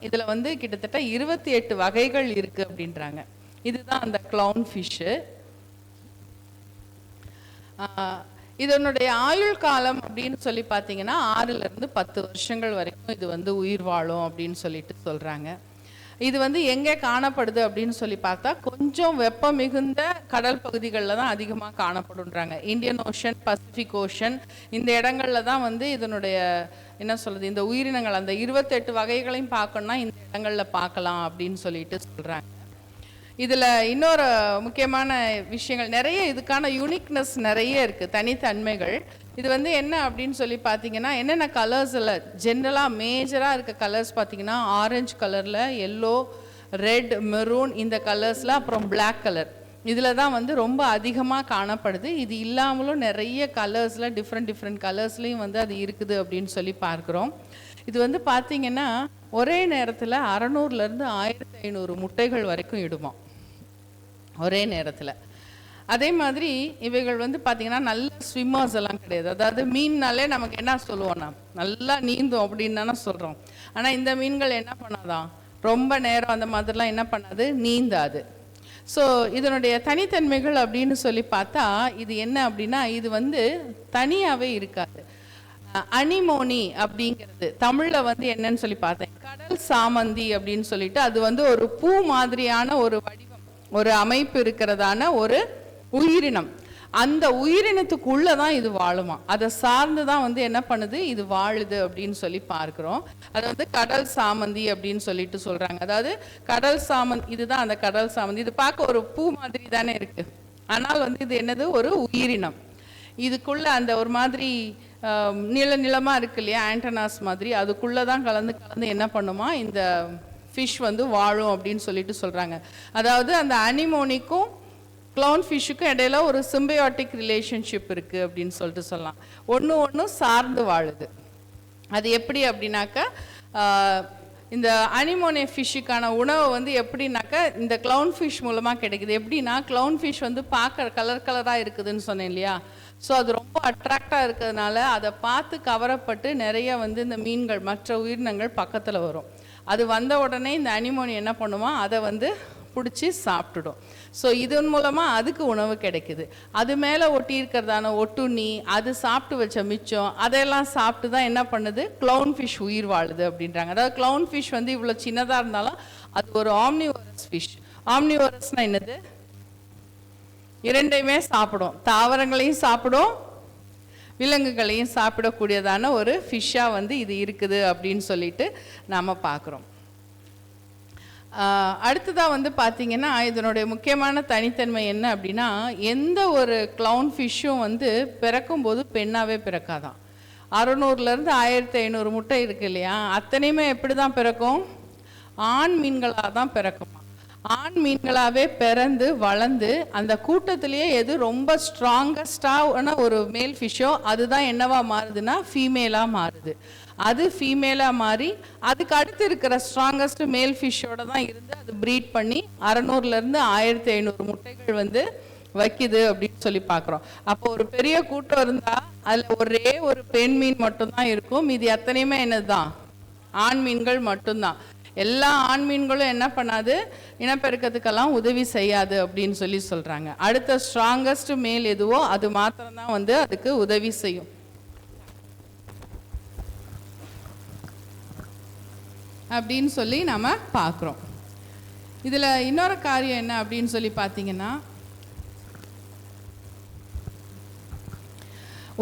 இதில் வந்து கிட்டத்தட்ட இருபத்தி எட்டு வகைகள் இருக்குது அப்படின்றாங்க. இதுதான் அந்த க்ளவுன் ஃபிஷ்ஷு இதனுடைய ஆயுள் காலம் அப்படின்னு சொல்லி பார்த்தீங்கன்னா ஆறுலேருந்து பத்து வருஷங்கள் வரைக்கும் இது வந்து உயிர் வாழும் அப்படின்னு சொல்லிட்டு சொல்கிறாங்க இது வந்து எங்கே காணப்படுது அப்படின்னு சொல்லி பார்த்தா கொஞ்சம் வெப்பம் மிகுந்த கடல் பகுதிகளில் தான் அதிகமாக காணப்படுன்றாங்க. இந்தியன் ஓஷன் பசிபிக் ஓஷன் இந்த இடங்கள்ல தான் வந்து இதனுடைய என்ன சொல்றது இந்த உயிரினங்கள் அந்த இருபத்தெட்டு வகைகளையும் பார்க்கணும்னா இந்த இடங்கள்ல பார்க்கலாம் அப்படின்னு சொல்லிட்டு சொல்றாங்க. இதில் இன்னொரு முக்கியமான விஷயங்கள் நிறைய இதுக்கான யூனிக்னஸ் நிறைய இருக்கு தனித்தன்மைகள். இது வந்து என்ன அப்படின்னு சொல்லி பார்த்தீங்கன்னா என்னென்ன கலர்ஸில் ஜென்ரலாக மேஜராக இருக்க கலர்ஸ் பார்த்தீங்கன்னா ஆரஞ்சு கலரில் எல்லோ ரெட் மெரூன் இந்த கலர்ஸில் அப்புறம் பிளாக் கலர் இதில் தான் வந்து ரொம்ப அதிகமாக காணப்படுது. இது இல்லாமலும் நிறைய கலர்ஸில் டிஃப்ரெண்ட் டிஃப்ரெண்ட் கலர்ஸ்லேயும் வந்து அது இருக்குது அப்படின்னு சொல்லி பார்க்குறோம். இது வந்து பார்த்தீங்கன்னா ஒரே நேரத்தில் அறநூறுலேருந்து ஆயிரத்தி ஐநூறு முட்டைகள் வரைக்கும் இடுவோம் ஒரே நேரத்தில். அதே மாதிரி இவைகள் வந்து பார்த்தீங்கன்னா நல்ல ஸ்விம்மர்ஸ் எல்லாம் கிடையாது. அதாவது மீன்னாலே நமக்கு என்ன சொல்லுவோம் நாம் நல்லா நீந்தும் அப்படின்னு சொல்கிறோம் ஆனால் இந்த மீன்கள் என்ன பண்ணாதான் ரொம்ப நேரம் அந்த மாதிரிலாம் என்ன பண்ணாது? நீந்தாது. ஸோ இதனுடைய தனித்தன்மைகள் அப்படின்னு சொல்லி பார்த்தா இது என்ன அப்படின்னா இது வந்து தனியாகவே இருக்காது. அனிமோனி அப்படிங்கிறது தமிழில் வந்து என்னன்னு சொல்லி பார்த்தேன். கடல் சாமந்தி அப்படின்னு சொல்லிட்டு அது வந்து ஒரு பூ மாதிரியான ஒரு வடிவம் ஒரு அமைப்பு இருக்கிறதான ஒரு உயிரினம். அந்த உயிரினத்துக்குள்ளே தான் இது வாழுமா? அதை சார்ந்து தான் வந்து என்ன பண்ணுது? இது வாழுது அப்படின்னு சொல்லி பார்க்குறோம். அது வந்து கடல் சாமந்தி அப்படின்னு சொல்லிட்டு சொல்கிறாங்க அதாவது கடல் சாமந்தி இதுதான் அந்த கடல் சாமந்தி. இது பார்க்க ஒரு பூ மாதிரி தானே இருக்குது ஆனால் வந்து இது என்னது? ஒரு உயிரினம். இதுக்குள்ளே அந்த ஒரு மாதிரி நில நீள இருக்கு இல்லையா? ஆண்டனாஸ் மாதிரி. அதுக்குள்ளே தான் கலந்து கலந்து என்ன பண்ணுமா? இந்த ஃபிஷ் வந்து வாழும் அப்படின்னு சொல்லிட்டு சொல்கிறாங்க அதாவது அந்த அனிமோனிக்கும் கிளவுன் ஃபிஷ்ஷுக்கும் இடையில ஒரு சிம்பயோட்டிக் ரிலேஷன்ஷிப் இருக்குது அப்படின்னு சொல்லிட்டு சொல்லலாம். ஒன்று ஒன்று சார்ந்து வாழுது. அது எப்படி அப்படின்னாக்கா இந்த அனிமோனே ஃபிஷ்ஷுக்கான உணவு வந்து எப்படின்னாக்கா இந்த க்ளவுன் ஃபிஷ் மூலமாக கிடைக்குது. எப்படின்னா க்ளவுன் ஃபிஷ் வந்து பார்க்க கலர் கலராக இருக்குதுன்னு சொன்னேன் இல்லையா? ஸோ அது ரொம்ப அட்ராக்டாக இருக்கிறதுனால அதை பார்த்து கவரப்பட்டு நிறைய வந்து இந்த மீன்கள் மற்ற உயிரினங்கள் பக்கத்தில் வரும். அது வந்த உடனே இந்த அனிமோனி என்ன பண்ணுமா? அதை வந்து பிடிச்சி சாப்பிட்டுடும். ஸோ இதன் மூலமாக அதுக்கு உணவு கிடைக்குது. அது மேலே ஒட்டி இருக்கிறதான ஒட்டுண்ணி அது சாப்பிட்டு வச்ச மிச்சம் அதெல்லாம் சாப்பிட்டு தான் என்ன பண்ணுது? க்ளவுன் ஃபிஷ் உயிர் வாழுது அப்படின்றாங்க. அதாவது க்ளவுன் ஃபிஷ் வந்து இவ்வளோ சின்னதாக இருந்தாலும் அது ஒரு ஆம்னிவரஸ் ஃபிஷ் ஆம்னிவரஸ்னால் என்னது? இரண்டையுமே சாப்பிடும். தாவரங்களையும் சாப்பிடும். விலங்குகளையும் சாப்பிடக்கூடியதான ஒரு ஃபிஷ்ஷாக வந்து இது இருக்குது அப்படின்னு சொல்லிட்டு நாம் பார்க்குறோம். அடுத்ததாக வந்து பார்த்திங்கன்னா இதனுடைய முக்கியமான தனித்தன்மை என்ன அப்படின்னா எந்த ஒரு க்ளவுன் ஃபிஷ்ஷும் வந்து பிறக்கும்போது பெண்ணாகவே பிறக்காதான். அறநூறுலேருந்து ஆயிரத்தி ஐநூறு முட்டை இருக்கு இல்லையா? அத்தனையுமே எப்படி தான் பிறக்கும்? ஆண் மீன்களாக தான் பிறக்குமா? ஆண் மீன்களாகவே பிறந்து வளர்ந்து அந்த கூட்டத்திலேயே எது ரொம்ப ஸ்ட்ராங்கஸ்டான ஒரு மேல் ஃபிஷ்ஷோ அதுதான் என்னவா மாறுதுன்னா ஃபீமேலாக மாறுது. அது ஃபீமேலாக மாறி அதுக்கு அடுத்து இருக்கிற ஸ்ட்ராங்கஸ்ட் மேல் ஃபிஷ்ஷோட தான் இருந்து அது ப்ரீட் பண்ணி அறநூறுலேருந்து ஆயிரத்தி ஐநூறு முட்டைகள் வந்து வைக்குது அப்படின்னு சொல்லி பார்க்குறோம். அப்போ ஒரு பெரிய கூட்டம் இருந்தால் அதில் ஒரே ஒரு பெண் மீன் மட்டும்தான் இருக்கும். இது எத்தனையுமே என்னதுதான்? ஆண் மீன்கள் மட்டும்தான். எல்லா ஆண் மீன்களும் என்ன பண்ணாது இனப்பெருக்கத்துக்கெல்லாம் உதவி செய்யாது அப்படின்னு சொல்லி சொல்கிறாங்க அடுத்த ஸ்ட்ராங்கஸ்ட் மேல் எதுவோ அது மாத்திரம்தான் வந்து அதுக்கு உதவி செய்யும். அப்படின்னு சொல்லி நம்ம பார்க்குறோம். இதில் இன்னொரு காரியம் என்ன அப்படின்னு சொல்லி பார்த்தீங்கன்னா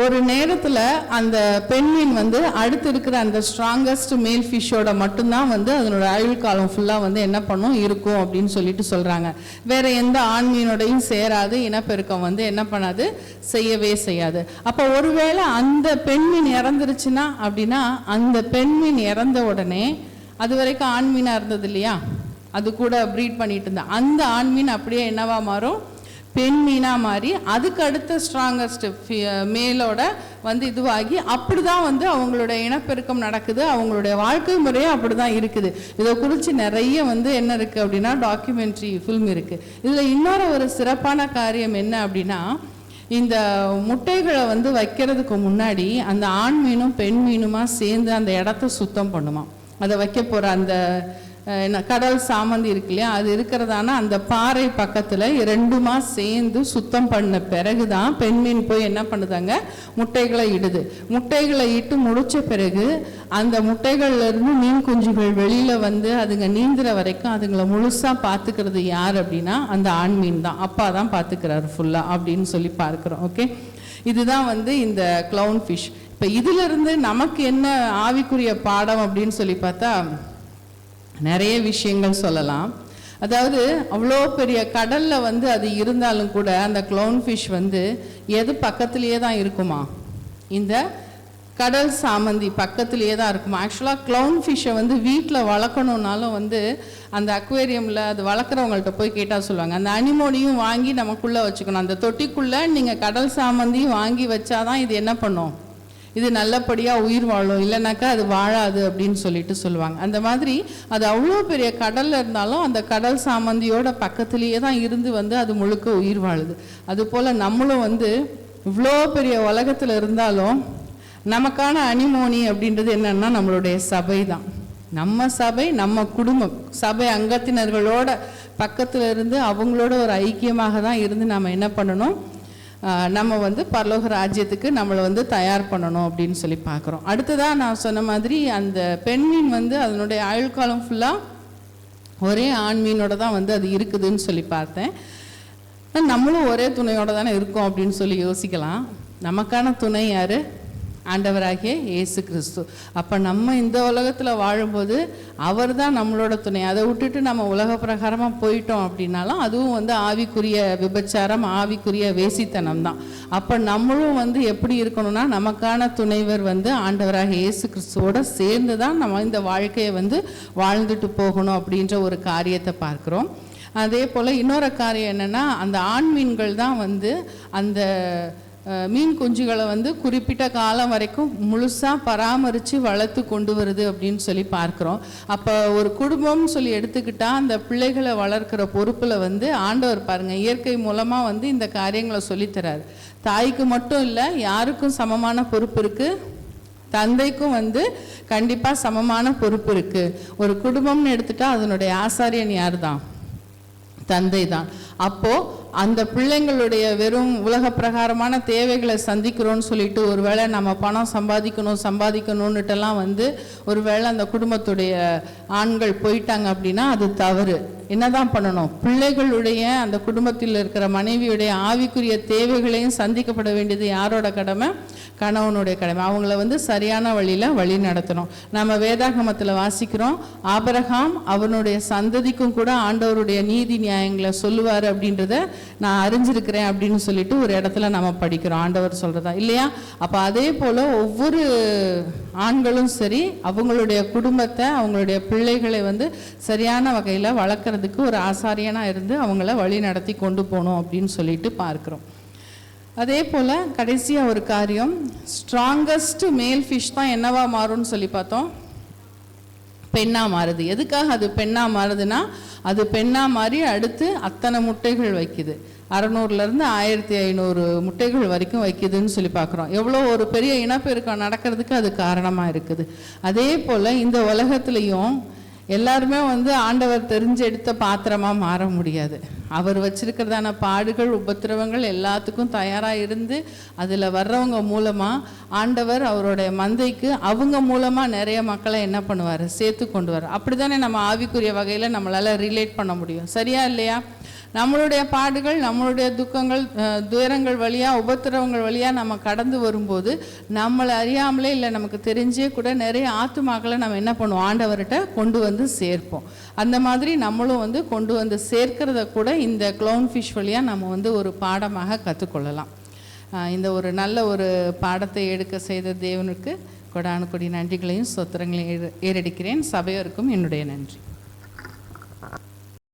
ஒரு நேரத்தில் அந்த பெண்மீன் வந்து அடுத்து இருக்கிற அந்த ஸ்ட்ராங்கஸ்ட் மேல் ஃபிஷ்ஷோட மட்டும்தான் வந்து அதனோட ஆயுள் காலம் ஃபுல்லாக வந்து என்ன பண்ணும் இருக்கும் அப்படின்னு சொல்லிட்டு சொல்கிறாங்க வேற எந்த ஆண் மீனோடையும் சேராது இனப்பெருக்கம் வந்து என்ன பண்ணாது செய்யவே செய்யாது. அப்போ ஒருவேளை அந்த பெண்மீன் இறந்துருச்சுன்னா அப்படின்னா அந்த பெண்மீன் இறந்த உடனே அது வரைக்கும் ஆண் மீனாக இருந்தது இல்லையா அது கூட ப்ரீட் பண்ணிட்டு இருந்தேன் அந்த ஆண் மீன் அப்படியே என்னவா மாறும்? பெண் மீனாக மாறி அதுக்கு அடுத்த ஸ்ட்ராங்கஸ்ட் மேலோட வந்து இதுவாகி அப்படிதான் வந்து அவங்களோட இனப்பெருக்கம் நடக்குது. அவங்களுடைய வாழ்க்கை முறையும் அப்படிதான் இருக்குது. இதை குறித்து நிறைய வந்து என்ன இருக்குது அப்படின்னா டாக்குமெண்ட்ரி ஃபில்ம் இருக்குது இதில் இன்னொரு ஒரு சிறப்பான காரியம் என்ன அப்படின்னா இந்த முட்டைகளை வந்து வைக்கிறதுக்கு முன்னாடி அந்த ஆண் மீனும் பெண் மீனுமா சேர்ந்து அந்த இடத்த சுத்தம் பண்ணுமா அதை வைக்க போகிற அந்த என்ன கடல் சாமந்தி இருக்கு இல்லையா? அது இருக்கிறதான அந்த பாறை பக்கத்தில் இரண்டுமா சேர்ந்து சுத்தம் பண்ண பிறகு தான் பெண்மீன் போய் என்ன பண்ணுதாங்க? முட்டைகளை இடுது. முட்டைகளை இட்டு முடித்த பிறகு அந்த முட்டைகள்லேருந்து மீன் குஞ்சுகள் வெளியில் வந்து அதுங்க நீந்துற வரைக்கும் அதுங்களை முழுசாக பார்த்துக்கிறது யார் அப்படின்னா அந்த ஆண் மீன் தான். அப்பா தான் பார்த்துக்கிறாரு ஃபுல்லாக அப்படின்னு சொல்லி பார்க்குறோம். ஓகே இதுதான் வந்து இந்த க்ளவுன் ஃபிஷ் இப்போ இதிலிருந்து நமக்கு என்ன ஆவிக்குரிய பாடம் அப்படின்னு சொல்லி பார்த்தா நிறைய விஷயங்கள் சொல்லலாம். அதாவது அவ்வளோ பெரிய கடலில் வந்து அது இருந்தாலும் கூட அந்த க்ளவுன் ஃபிஷ் வந்து எது பக்கத்துலேயே தான் இருக்குமா? இந்த கடல் சாமந்தி பக்கத்துலேயே தான் இருக்குமா? ஆக்சுவலாக க்ளவுன் ஃபிஷ்ஷை வந்து வீட்டில் வளர்க்கணுன்னாலும் வந்து அந்த அக்வேரியமில் அது வளர்க்குறவங்கள்ட்ட போய் கேட்டால் சொல்லுவாங்க. அந்த அனிமோனியும் வாங்கி நமக்குள்ளே வச்சுக்கணும். அந்த தொட்டிக்குள்ளே நீங்கள் கடல் சாமந்தியும் வாங்கி வச்சாதான் இது என்ன பண்ணும்? இது நல்லபடியாக உயிர் வாழும். இல்லைனாக்கா அது வாழாது அப்படின்னு சொல்லிட்டு சொல்லுவாங்க. அந்த மாதிரி அது அவ்வளோ பெரிய கடலில் இருந்தாலும் அந்த கடல் சாமந்தியோட பக்கத்துலேயே தான் இருந்து வந்து அது முழுக்க உயிர் வாழுது. அதுபோல் நம்மளும் வந்து இவ்வளோ பெரிய உலகத்தில் இருந்தாலும் நமக்கான அனிமோனி அப்படின்றது என்னன்னா நம்மளுடைய சபை தான். நம்ம சபை நம்ம குடும்பம். சபை அங்கத்தினர்களோட பக்கத்துல இருந்து அவங்களோட ஒரு ஐக்கியமாக தான் இருந்து நாம் என்ன பண்ணணும்? நம்ம வந்து பரலோக ராஜ்யத்துக்கு நம்மளை வந்து தயார் பண்ணணும் அப்படின்னு சொல்லி பார்க்குறோம். அடுத்ததாக நான் சொன்ன மாதிரி அந்த பெண்மீன் வந்து அதனுடைய ஆயுள் காலம் ஃபுல்லாக ஒரே ஆண் மீனோட தான் வந்து அது இருக்குதுன்னு சொல்லி பார்த்தேன். நம்மளும் ஒரே துணையோட தானே இருக்கோம் அப்படின்னு சொல்லி யோசிக்கலாம். நமக்கான துணை யார்? ஆண்டவராகிய இயேசு கிறிஸ்து. அப்போ நம்ம இந்த உலகத்தில் வாழும்போது அவர் தான் நம்மளோட துணை. அதை விட்டுட்டு நம்ம உலக பிரகாரமாக போயிட்டோம் அப்படின்னாலும் அதுவும் வந்து ஆவிக்குரிய விபச்சாரம் ஆவிக்குரிய வேசித்தனம் தான். அப்போ நம்மளும் வந்து எப்படி இருக்கணும்னா நமக்கான துணைவர் வந்து ஆண்டவராக இயேசு கிறிஸ்துவோட சேர்ந்து தான் நம்ம இந்த வாழ்க்கையை வந்து வாழ்ந்துட்டு போகணும் அப்படின்ற ஒரு காரியத்தை பார்க்குறோம். அதே போல் இன்னொரு காரியம் என்னென்னா அந்த ஆண்மீன்கள் தான் வந்து அந்த மீன் குஞ்சுகளை வந்து குறிப்பிட்ட காலம் வரைக்கும் முழுசாக பராமரித்து வளர்த்து கொண்டு வருது அப்படின்னு சொல்லி பார்க்குறோம். அப்போ ஒரு குடும்பம்னு சொல்லி எடுத்துக்கிட்டால் அந்த பிள்ளைகளை வளர்க்குற பொறுப்பில் வந்து ஆண்டவர் பாருங்கள் இயற்கை மூலமாக வந்து இந்த காரியங்களை சொல்லித்தராரு தாய்க்கு மட்டும் இல்லை யாருக்கும் சமமான பொறுப்பு இருக்குது தந்தைக்கும் வந்து கண்டிப்பாக சமமான பொறுப்பு இருக்குது ஒரு குடும்பம்னு எடுத்துட்டால் அதனுடைய ஆசாரியன் யார் தான் தந்தை தான் அப்போ அந்த பிள்ளைங்களுடைய வெறும் உலக பிரகாரமான தேவைகளை சந்திக்கிறோன்னு சொல்லிட்டு ஒருவேளை நம்ம பணம் சம்பாதிக்கணும் சம்பாதிக்கணும்னுட்டெல்லாம் வந்து ஒருவேளை அந்த குடும்பத்துடைய ஆண்கள் போயிட்டாங்க அப்படின்னா அது தவறு. என்னதான் பண்ணணும்? பிள்ளைகளுடைய அந்த குடும்பத்தில் இருக்கிற மனைவியுடைய ஆவிக்குரிய தேவைகளையும் சந்திக்கப்பட வேண்டியது யாரோட கடமை? கணவனுடைய கடமை. அவங்கள வந்து சரியான வழியில் வழி நடத்தணும். நம்ம வேதாகமத்தில் வாசிக்கிறோம் ஆபரகாம் அவனுடைய சந்ததிக்கும் கூட ஆண்டவருடைய நீதி நியாயங்களை சொல்லுவார் அப்படின்றத நான் அறிஞ்சிருக்கிறேன் அப்படின்னு சொல்லிட்டு ஒரு இடத்துல நம்ம படிக்கிறோம். ஆண்டவர் சொல்றதா? இல்லையா? அப்ப அதே போல ஒவ்வொரு ஆண்களும் சரி அவங்களுடைய குடும்பத்தை அவங்களுடைய பிள்ளைகளை வந்து சரியான வகையில வளர்க்கறதுக்கு ஒரு ஆசாரியனாக இருந்து அவங்கள வழி நடத்தி கொண்டு போகணும் அப்படின்னு சொல்லிட்டு பார்க்கிறோம். அதே போல் கடைசியாக ஒரு காரியம் ஸ்ட்ராங்கஸ்ட் மேல் ஃபிஷ் தான் என்னவா மாறும்னு சொல்லி பார்த்தோம். பெண்ணாக மாறுது. எதுக்காக அது பெண்ணாக மாறுதுன்னா அது பெண்ணாக மாறி அடுத்து அத்தனை முட்டைகள் வைக்குது. அறநூறுலேருந்து ஆயிரத்தி ஐநூறு முட்டைகள் வரைக்கும் வைக்குதுன்னு சொல்லி பார்க்குறோம். எவ்வளோ ஒரு பெரிய இனப்பெருக்கம் நடக்கிறதுக்கு அது காரணமாக இருக்குது. அதே போல் இந்த உலகத்துலேயும் எல்லாருமே வந்து ஆண்டவர் தெரிஞ்செடுத்த பாத்திரமாக மாற முடியாது. அவர் வச்சிருக்கிறதான பாடுகள் உபத்திரவங்கள் எல்லாத்துக்கும் தயாராக இருந்து அதில் வர்றவங்க மூலமாக ஆண்டவர் அவருடைய மந்தைக்கு அவங்க மூலமாக நிறைய மக்களை என்ன பண்ணுவார்? சேர்த்து கொண்டு வர அப்படிதானே நம்ம ஆவிக்குரிய வகையில் நம்மளால் ரிலேட் பண்ண முடியும். சரியா இல்லையா? நம்மளுடைய பாடுகள் நம்மளுடைய துக்கங்கள் துயரங்கள் வழியாக உபத்திரவங்கள் வழியாக நம்ம கடந்து வரும்போது நம்மளை அறியாமலே இல்லை நமக்கு தெரிஞ்சே கூட நிறைய ஆத்துமாக்களை நம்ம என்ன பண்ணுவோம்? ஆண்டவர்கிட்ட கொண்டு வந்து சேர்ப்போம். அந்த மாதிரி நம்மளும் வந்து கொண்டு வந்து சேர்க்கிறத கூட இந்த க்ளவுன் ஃபிஷ் வழியாக நம்ம வந்து ஒரு பாடமாக கற்றுக்கொள்ளலாம் இந்த ஒரு நல்ல ஒரு பாடத்தை எடுக்க செய்த தேவனுக்கு கொடானு கொடி நன்றிகளையும் சொத்திரங்களையும் ஏறடிக்கிறேன் ஏறெடுக்கிறேன். சபையோருக்கும் என்னுடைய நன்றி.